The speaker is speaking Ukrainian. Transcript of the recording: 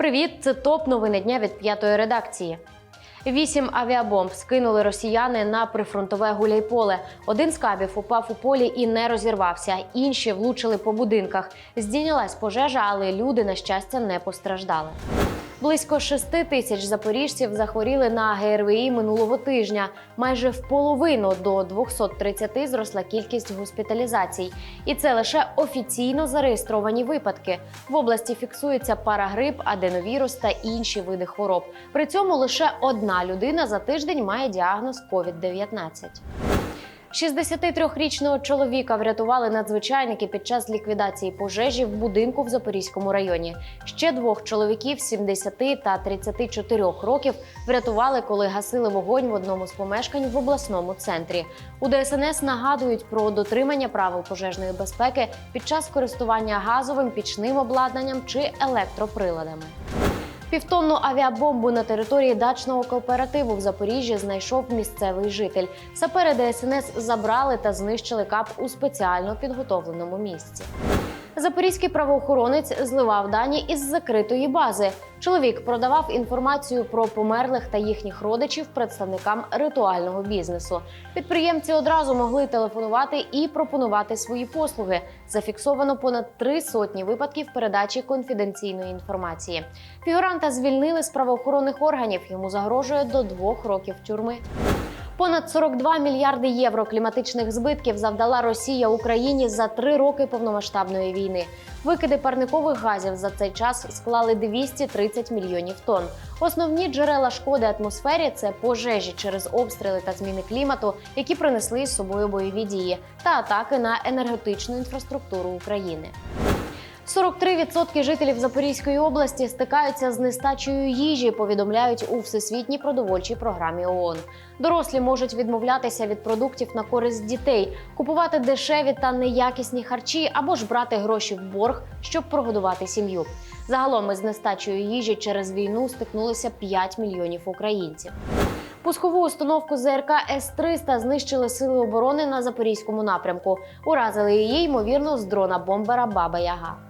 Привіт, це топ новини дня від п'ятої редакції. Вісім авіабомб скинули росіяни на прифронтове гуляйполе. Один з кабів упав у полі і не розірвався. Інші влучили по будинках. Здійнялась пожежа, але люди, на щастя, не постраждали. Близько 6 тисяч запоріжців захворіли на ГРВІ минулого тижня. Майже в половину до 230 зросла кількість госпіталізацій. І це лише офіційно зареєстровані випадки. В області фіксується парагрип, аденовірус та інші види хвороб. При цьому лише одна людина за тиждень має діагноз COVID-19. 63-річного чоловіка врятували надзвичайники під час ліквідації пожежі в будинку в Запорізькому районі. Ще двох чоловіків 70 та 34 років врятували, коли гасили вогонь в одному з помешкань в обласному центрі. У ДСНС нагадують про дотримання правил пожежної безпеки під час користування газовим пічним обладнанням чи електроприладами. Півтонну авіабомбу на території дачного кооперативу в Запоріжжі знайшов місцевий житель. Сапери ДСНС забрали та знищили кап у спеціально підготовленому місці. Запорізький правоохоронець зливав дані із закритої бази. Чоловік продавав інформацію про померлих та їхніх родичів представникам ритуального бізнесу. Підприємці одразу могли телефонувати і пропонувати свої послуги. Зафіксовано понад три сотні випадків передачі конфіденційної інформації. Фігуранта звільнили з правоохоронних органів. Йому загрожує до двох років тюрми. Понад 42 мільярди євро кліматичних збитків завдала Росія Україні за три роки повномасштабної війни. Викиди парникових газів за цей час склали 230 мільйонів тонн. Основні джерела шкоди атмосфері це пожежі через обстріли та зміни клімату, які принесли з собою бойові дії, та атаки на енергетичну інфраструктуру України. 43% жителів Запорізької області стикаються з нестачею їжі. Повідомляють у всесвітній продовольчій програмі ООН. Дорослі можуть відмовлятися від продуктів на користь дітей, купувати дешеві та неякісні харчі або ж брати гроші в борг, щоб прогодувати сім'ю. Загалом із нестачею їжі через війну стикнулися 5 мільйонів українців. Пускову установку ЗРК С-300 знищили сили оборони на запорізькому напрямку. Уразили її ймовірно з дрона бомбера Баба Яга.